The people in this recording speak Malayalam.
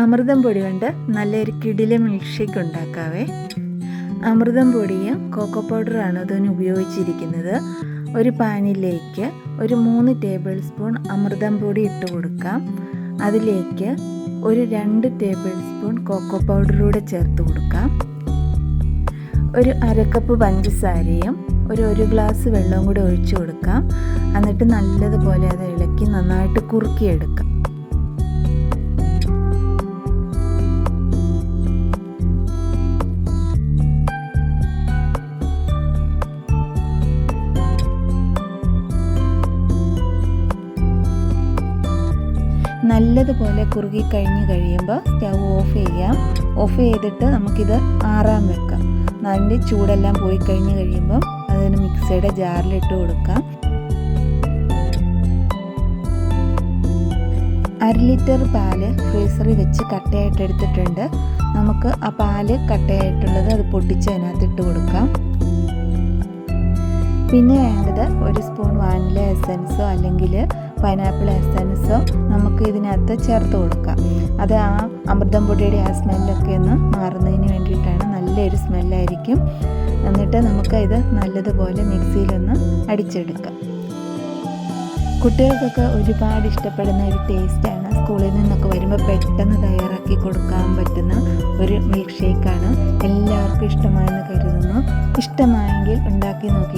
അമൃതം പൊടി കൊണ്ട് നല്ലൊരു കിടില മിൽക്ക് ഷേക്ക് ഉണ്ടാക്കാവേ. അമൃതം പൊടിയും കോക്കോ പൗഡറാണ് അതിന് ഉപയോഗിച്ചിരിക്കുന്നത്. ഒരു പാനിലേക്ക് ഒരു മൂന്ന് ടേബിൾ സ്പൂൺ അമൃതം പൊടി ഇട്ട് കൊടുക്കാം. അതിലേക്ക് ഒരു രണ്ട് ടേബിൾ സ്പൂൺ കോക്കോ പൗഡറൂടെ ചേർത്ത് കൊടുക്കാം. ഒരു അരക്കപ്പ് പഞ്ചസാരയും ഒരു ഒരു ഗ്ലാസ് വെള്ളവും കൂടി ഒഴിച്ചു കൊടുക്കാം. എന്നിട്ട് നല്ലതുപോലെ അത് ഇളക്കി നന്നായിട്ട് കുറുക്കിയെടുക്കാം. നല്ലതുപോലെ കുറുകി കഴിഞ്ഞ് കഴിയുമ്പോൾ സ്റ്റൗ ഓഫ് ചെയ്യാം. ഓഫ് ചെയ്തിട്ട് നമുക്കിത് ആറാൻ വെക്കാം. അതിന്റെ ചൂടെല്ലാം പോയി കഴിഞ്ഞ് കഴിയുമ്പോൾ അതിന് മിക്സിയുടെ ജാറിലിട്ട് കൊടുക്കാം. അര ലിറ്റർ പാൽ ഫ്രീസറിൽ വെച്ച് കട്ടയായിട്ട് എടുത്തിട്ടുണ്ട്. നമുക്ക് ആ പാൽ കട്ടയായിട്ടുള്ളത് അത് പൊട്ടിച്ച് അതിനകത്തിട്ട് കൊടുക്കാം. പിന്നെ വേണ്ടത് ഒരു സ്പൂൺ വാനില എസൻസോ അല്ലെങ്കിൽ പൈനാപ്പിൾ എസൻസോ നമുക്ക് ഇതിനകത്ത് ചേർത്ത് കൊടുക്കാം. അത് ആ അമൃതം പൊടിയുടെ ആ സ്മെല്ലൊക്കെ ഒന്ന് മാറുന്നതിന് വേണ്ടിയിട്ടാണ് നല്ലൊരു സ്മെല്ലായിരിക്കും എന്നിട്ട് നമുക്ക് ഇത് നല്ലതുപോലെ മിക്സിയിലൊന്ന് അടിച്ചെടുക്കാം. കുട്ടികൾക്കൊക്കെ ഒരുപാട് ഇഷ്ടപ്പെടുന്ന ഒരു ടേസ്റ്റാണ് സ്കൂളിൽ നിന്നൊക്കെ വരുമ്പോൾ പെട്ടെന്ന് തയ്യാറാക്കി കൊടുക്കാൻ പറ്റുന്ന ഒരു മിൽക്ക് ഷേക്കാണ് എല്ലാവർക്കും ഇഷ്ടമായെന്ന് കരുതുന്നു. ഇഷ്ടമായെങ്കിൽ ഉണ്ടാക്കി താങ്ക്